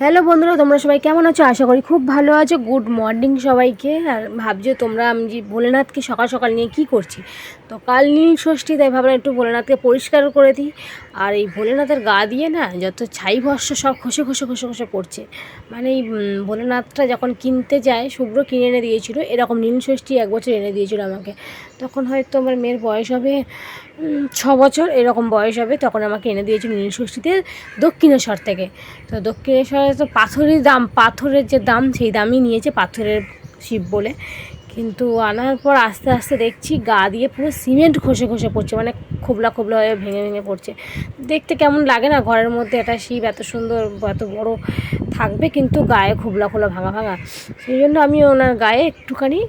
Hello বন্ধুরা, তোমরা সবাই কেমন আছো? আশা করি খুব ভালো আছো। গুড মর্নিং সবাইকে। আর ভাবছ তোমরা আমি যে ভোলেনাথকে সকাল সকাল নিয়ে কি করছি? তো কাল নীল ষষ্ঠী, তাই ভাবলাম একটু ভোলেনাথকে পরিষ্কার করে দিই। আর এই ভোলেনাথের গা দিয়ে না যত ছাই ভস্য সব খসে খসে খসে খসে পড়ছে। মানে এই ভোলেনাথটা যখন কিনতে যায়, শুভ্র কিনে এনে দিয়েছিল, এরকম নীল ষষ্ঠী এক বছর এনে দিয়েছিল আমাকে। তখন হয়তো আমার মেয়ের বয়স হবে ছ বছর, এরকম বয়স হবে, তখন আমাকে এনে দিয়েছিল নীল ষষ্ঠীতে দক্ষিণেশ্বর থেকে। তো দক্ষিণেশ্বরে তো পাথরের দাম, পাথরের যে দাম, সেই দামই নিয়েছে পাথরের শিব বলে। কিন্তু আনার পর আস্তে আস্তে দেখছি গা দিয়ে পুরো সিমেন্ট খসে খসে পড়ছে মানে খোবলা খোবলা হয়ে ভেঙে ভেঙে পড়ছে। দেখতে কেমন লাগে না, ঘরের মধ্যে একটা শিব এত সুন্দর, এত বড় থাকবে, কিন্তু গায়ে খোবলা খোলা ভাঙা ভাঙা। সেই জন্য আমি ওনার গায়ে একটুখানি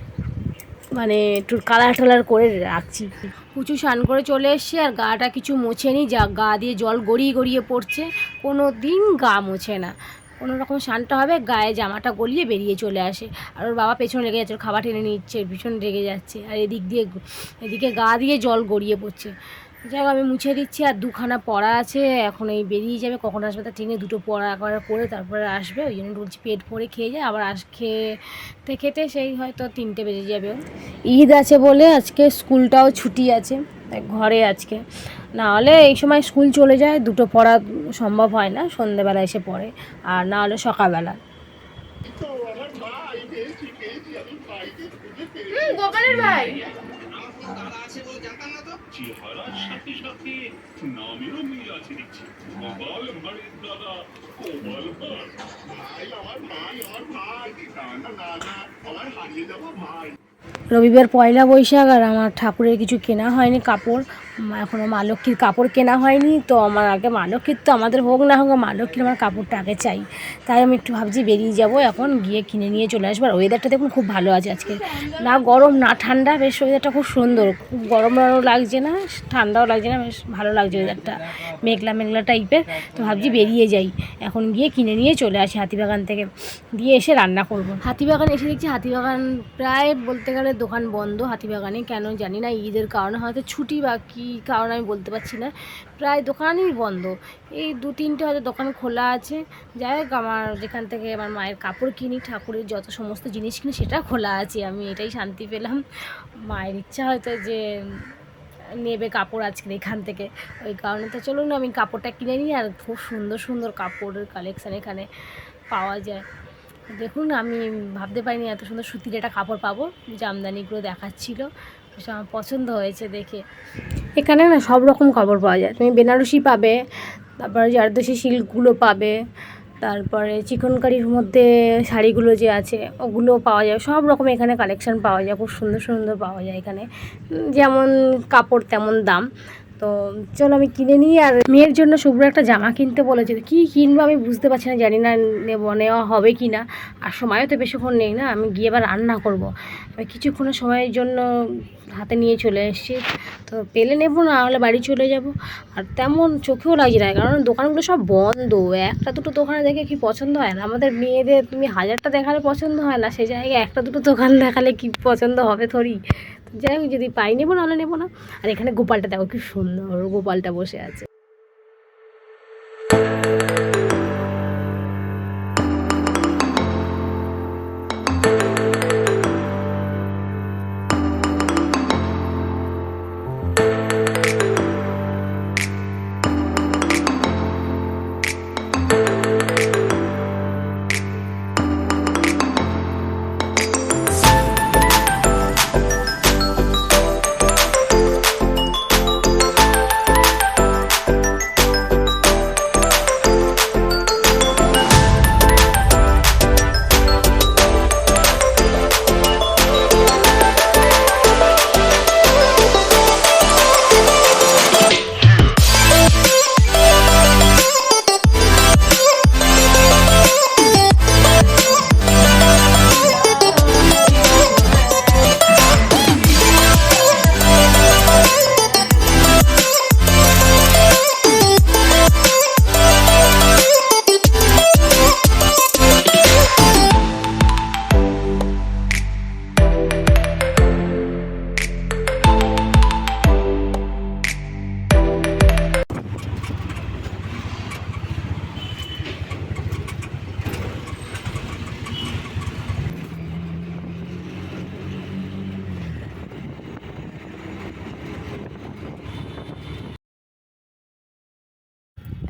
মানে একটু কালার টালার করে রাখছি। কুচু স্নান করে চলে এসছে আর গাটা কিছু মোছেনি যা গা দিয়ে জল গড়িয়ে গড়িয়ে পড়ছে। কোনো দিন গা মোছে না। কোনো রকম স্নানটা হবে, গায়ে জামাটা গলিয়ে বেরিয়ে চলে আসে। আর ওর বাবা পেছনে লেগে যাচ্ছে, ওর খাবার টেনে নিচ্ছে ভীষণ রেগে যাচ্ছে। আর এদিক দিয়ে এদিকে গা দিয়ে জল গড়িয়ে পড়ছে। যাই আমি মুছে দিচ্ছি আর দুখানা পড়া আছে। এখন এই বেরিয়ে যাবে কখন আসবে তা ঠিক নেই দুটো পড়া একবার করে তারপরে আসবে। ওই জন্য বলছি পেট ভরে খেয়ে যায় আবার আস খেতে খেতে সেই হয়তো তিনটে বেজে যাবে। ঈদ আছে বলে আজকে স্কুলটাও ছুটি আছে ঘরে আজকে। না হলে এই সময় স্কুল চলে যায় দুটো পড়া সম্ভব হয় না সন্ধেবেলা এসে পড়ে আর না হলে সকালবেলা। গোপালের ভাই। চেহারার সাথে সাথে মিল আছে দেখছি। গোপাল ভাঁড়ের দাদা ভাই আমার ভাই আমার ভাই। না না আমার হারিয়ে ভাই। রবিবার পয়লা বৈশাখ আর আমার ঠাকুরের কিছু কেনা হয়নি কাপড়। এখনও মা লক্ষ্মীর কাপড় কেনা হয়নি, তো আমার আগে মা লক্ষ্মীর তো আমাদের হোক না হোক, মা লক্ষ্মীর আমার কাপড়টা আগে চাই। তাই আমি একটু ভাবছি বেরিয়ে যাব এখন, গিয়ে কিনে নিয়ে চলে আসব। আর ওয়েদারটা দেখুন খুব ভালো আছে আজকে। না গরম, না ঠান্ডা, বেশ ওয়েদারটা খুব সুন্দর। খুব গরমও লাগছে না, ঠান্ডাও লাগছে না, বেশ ভালো লাগছে ওয়েদারটা মেঘলা মেঘলা টাইপের তো ভাবছি বেরিয়ে যাই। এখন গিয়ে কিনে নিয়ে চলে আসি হাতিবাগান থেকে। দিয়ে এসে রান্না করব। হাতিবাগান এসে দেখছি হাতিবাগান প্রায় বলতে গেলে দোকান বন্ধ, হাতিবাগানে কেন জানি না, ঈদের কারণে হয়তো ছুটি বা কী কারণে আমি বলতে পারছি না। প্রায় দোকানই বন্ধ। এই দু তিনটে হয়তো দোকান খোলা আছে। যাই হোক, আমার যেখান থেকে আমার মায়ের কাপড় কিনি, ঠাকুরের যত সমস্ত জিনিস কিনি, সেটা খোলা আছে। আমি এটাই শান্তি পেলাম। মায়ের ইচ্ছা হয়তো যে নেবে কাপড় আজকে এখান থেকে। ওই কারণে তো চলুন, আমি কাপড়টা কিনে নিই আর খুব সুন্দর সুন্দর কাপড়ের কালেকশান এখানে পাওয়া যায়। দেখুন, আমি ভাবতে পারিনি এত সুন্দর সুতির একটা কাপড় পাবো। জামদানিগুলো দেখাচ্ছিল। আমার পছন্দ হয়েছে দেখে। এখানে না সব রকম কাপড় পাওয়া যায়। তুমি বেনারসি পাবে, তারপরে জারদোসি সিল্কগুলো পাবে, তারপরে চিকনকারির মধ্যে শাড়িগুলো যে আছে, ওগুলো পাওয়া যায়। সব রকম এখানে কালেকশন পাওয়া যায়, খুব সুন্দর সুন্দর পাওয়া যায় এখানে। যেমন কাপড় তেমন দাম। তো চলো আমি কিনে নিই আর মেয়ের জন্য শুভ্র একটা জামা কিনতে বলেছে কী কিনবো আমি বুঝতে পারছি না, জানি না নেব, নেওয়া হবে কি না আর সময়ও তো বেশিক্ষণ নেই না, আমি গিয়ে এবার রান্না করব। কিছুক্ষণের সময়ের জন্য হাতে নিয়ে চলে এসেছি। তো পেলে নেব, না হলে বাড়ি চলে যাব। আর তেমন চোখেও লাগছে না, কারণ দোকানগুলো সব বন্ধ। একটা দুটো দোকানে দেখে কি পছন্দ হয় না? আমাদের মেয়েদের, তুমি হাজারটা দেখালে পছন্দ হয় না সেই জায়গায় একটা দুটো দোকান দেখালে কি পছন্দ হবে থরি? যাই হোক, যদি পাই নেব নাহলে নেব না। আর এখানে গোপালটা দেখো কি সুন্দর, গোপালটা বসে আছে।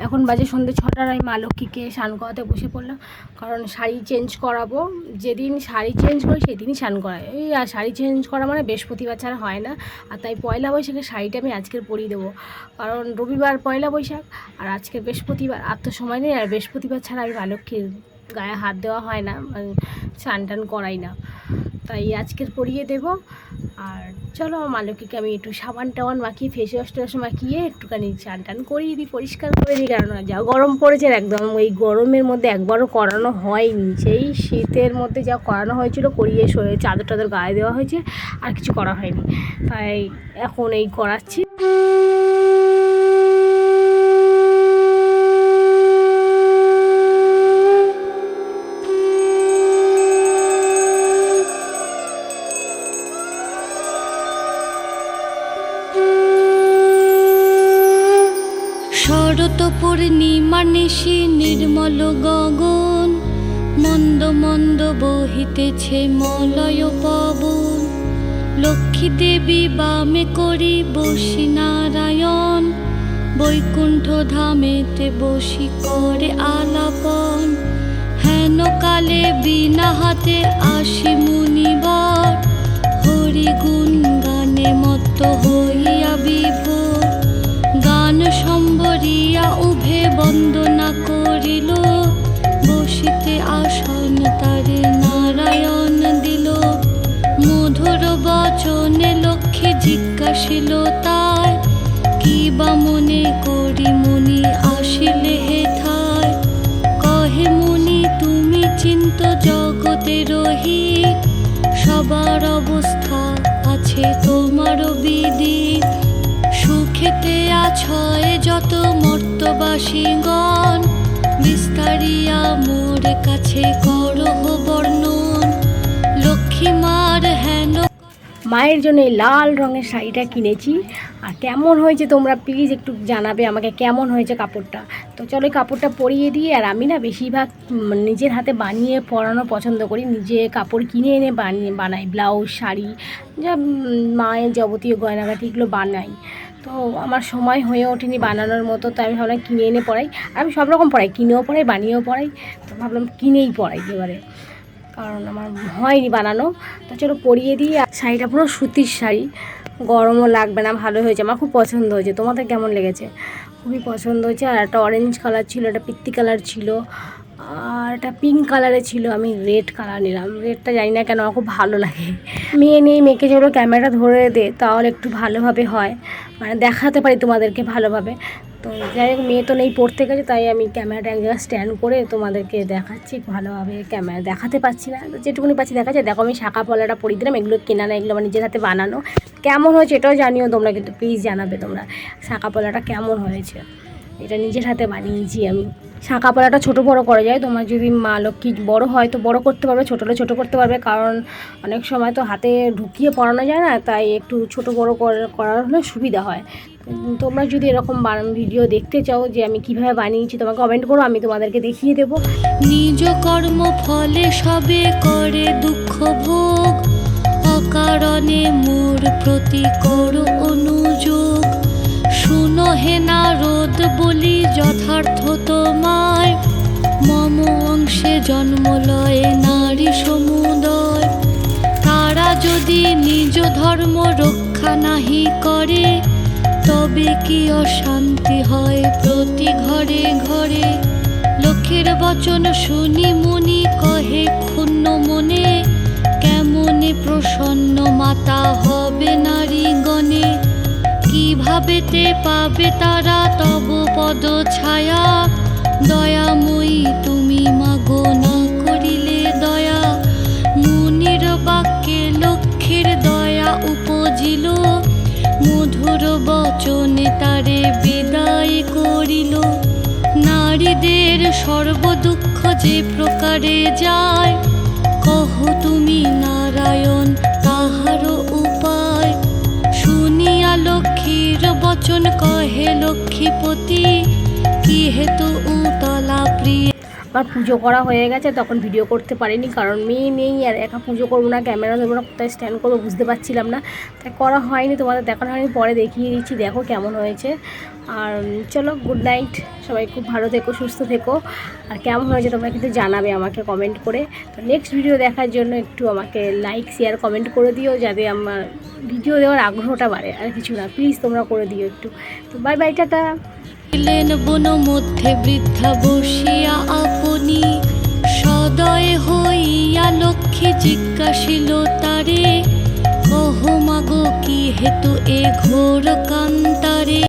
এখন বাজে সন্ধ্যে ছটার, আমি মা লক্ষ্মীকে স্নান করাতে বসে পড়লাম। কারণ শাড়ি চেঞ্জ করাবো। যেদিন শাড়ি চেঞ্জ করি, সেদিনই স্নান করাই এই আর শাড়ি চেঞ্জ করা মানে বৃহস্পতিবার ছাড়া হয় না। আর তাই পয়লা বৈশাখের শাড়িটা আমি আজকের পরিয়ে দেবো। কারণ রবিবার পয়লা বৈশাখ, আর আজকে বৃহস্পতিবার। আর তো সময় নেই, আর বৃহস্পতিবার ছাড়া আমি মা লক্ষ্মীর গায়ে হাত দেওয়া হয় না মানে স্নান টান করাই না। তাই আজকের পরিয়ে দেব। আর চলো মালকীকে আমি একটু সাবান টাবান মাখিয়ে ফেস ওয়াশ টাশ মাখিয়ে একটুখানি চান টান করিয়ে দিই, পরিষ্কার করে দিই। কারণ যা গরম পড়েছে একদম, ওই গরমের মধ্যে একবারও করানো হয়নি। সেই শীতের মধ্যে যা করানো হয়েছিল, করিয়ে চাদর টাদর গায়ে দেওয়া হয়েছে, আর কিছু করা হয়নি। তাই এখন এই করাচ্ছি। বহিতেছে মলয় পবন লক্ষ্মী দেবী বামে করি বসি নারায়ণ বৈকুণ্ঠ ধামেতে বসি করে আলাপন। হেন কালে বিনা হাতে আসি মুনিবর। হরি গুণ গানে মত্ত হইয়া বিভোর। গান সম্বরিয়া উভে বন্দনা করিল। বসিতে আসন তারে বচনে লক্ষ্মী জিজ্ঞাসিল তাই, কি বা মনে করি মুনি আসিলে হে হেথায় কহে মুনি তুমি চিন্ত জগতে রহি সবার অবস্থা আছে তোমারও বিদিত। সুখেতে আছয় যত মর্তবাসীগণ, বিস্তারিয়া মোর কাছে করহ বর্ণন। লক্ষ্মী মার হেন মায়ের জন্য এই লাল রঙের শাড়িটা কিনেছি। আর কেমন হয়েছে তোমরা প্লিজ একটু জানাবে আমাকে কেমন হয়েছে কাপড়টা। তো চলো কাপড়টা পরিয়ে দিই আর আমি না বেশিরভাগ নিজের হাতে বানিয়ে পরানো পছন্দ করি। নিজে কাপড় কিনে এনে বানিয়ে বানাই, ব্লাউজ, শাড়ি, যা মায়ের যাবতীয় গয়নাগাটি এগুলো বানাই। তো আমার সময় হয়ে ওঠেনি বানানোর মতো তো আমি ভাবলাম কিনে এনে পড়াই আমি সব রকম পড়াই কিনেও পড়াই বানিয়েও পড়াই তো ভাবলাম কিনেই পড়াই এবারে। কারণ আমার হয়নি বানানো। তো চলো পরিয়ে দিই শাড়িটা পুরো সুতির শাড়ি। গরমও লাগবে না, ভালো হয়েছে, আমার খুব পছন্দ হয়েছে। তোমাদের কেমন লেগেছে? খুবই পছন্দ হয়েছে, আর একটা অরেঞ্জ কালার ছিল, একটা পিত্তি কালার ছিল, আর একটা পিঙ্ক কালারে ছিল, আমি রেড কালার নিলাম। রেডটা জানি না কেন, আমার খুব ভালো লাগে। মেয়ে নেই, মেয়েকে চলো ক্যামেরাটা ধরে দে, তাহলে একটু ভালোভাবে হয়। মানে দেখাতে পারি তোমাদেরকে ভালোভাবে। তো যাই হোক, মেয়ে তো নেই পড়তে গেছে, তাই আমি ক্যামেরাটা এক জায়গায় স্ট্যান্ড করে তোমাদেরকে দেখাচ্ছি, ভালোভাবে ক্যামেরা দেখাতে পাচ্ছি না। যেটুকুনি পাচ্ছি দেখা যায় দেখো আমি শাখা পলাটা পরিয়ে দিলাম, এগুলো কেনা না, এগুলো আমার নিজের হাতে বানানো। কেমন হয়েছে এটাও জানিও তোমরা, কিন্তু প্লিজ জানাবে তোমরা, শাখা পলাটা কেমন হয়েছে। এটা নিজের হাতে বানিয়েছি আমি। শাঁখা পলাটা ছোটো বড়ো করা যায়। তোমার যদি মা লক্ষ্মী বড়ো হয় তো বড়ো করতে পারবে, ছোটো হলে ছোটো করতে পারবে। কারণ অনেক সময় তো হাতে ঢুকিয়ে পড়ানো যায় না, তাই একটু ছোটো বড়ো কর- করার হলে সুবিধা হয়। তোমরা যদি এরকম ভিডিও দেখতে চাও যে আমি কীভাবে বানিয়েছি, তোমাকে কমেন্ট করো, আমি তোমাদেরকে দেখিয়ে দেবো। নিজ কর্ম ফলে সবে করে দুঃখ ভোগ। অকারণে মোর প্রতি করো অনুযোগ শুনো হে নারদ বলি যথার্থ তোমায়। মম অংশে জন্ম লয়ে নারী সমুদয়। তারা যদি নিজ ধর্ম রক্ষা নাহি করে, তবে কি অশান্তি হয় প্রতি ঘরে ঘরে? লক্ষ্যের বচন শুনি মুনি কহে, ক্ষুণ্ণ মনে, কেমনে প্রসন্ন মাতা হবে নারী গণে কিভাবেতে পাবে তারা তব পদ ছায়া? দয়াময়ী, তুমি মাগো না করিলে দয়া। মুনির বাক্যে লক্ষ্যের দয়া উপজিল। মধুর বচনে তারে বিদায় করিল। নারীদের সর্বদুঃখ যে প্রকারে যায়, কহ তুমি নারায়ণ, তাহারও উপায়। শুনিয়া লক্ষ্মীর বচন কহে লক্ষ্মীপতি কি হেতু উতলা প্রিয় আমার পুজো করা হয়ে গেছে, তখন ভিডিও করতে পারিনি, কারণ মেয়ে নেই, আর একা পুজো করব না ক্যামেরা ধরবো না, কোথায় স্ট্যান্ড করব বুঝতে পারছিলাম না। তাই করা হয়নি, তোমাদের দেখানো হয়নি, পরে দেখিয়ে দিচ্ছি, দেখো কেমন হয়েছে। আর চলো গুড নাইট সবাই খুব ভালো থেকো, সুস্থ থেকো। আর কেমন হয়েছে তোমরা কিন্তু জানাবে আমাকে কমেন্ট করে। তো নেক্সট ভিডিও দেখার জন্য একটু আমাকে লাইক শেয়ার কমেন্ট করে দিও, যাতে আমার ভিডিও দেওয়ার আগ্রহটা বাড়ে, আর কিছু না প্লিজ তোমরা করে দিও একটু। তো বাই বাই টাটা। ছিলেন বন মধ্যে বৃদ্ধা বসিয়া আপনি। সদয় হইয়া লক্ষ্মী জিজ্ঞাসিল, তারে, কহ মাগো কি হেতু এ ঘোর কান্তারে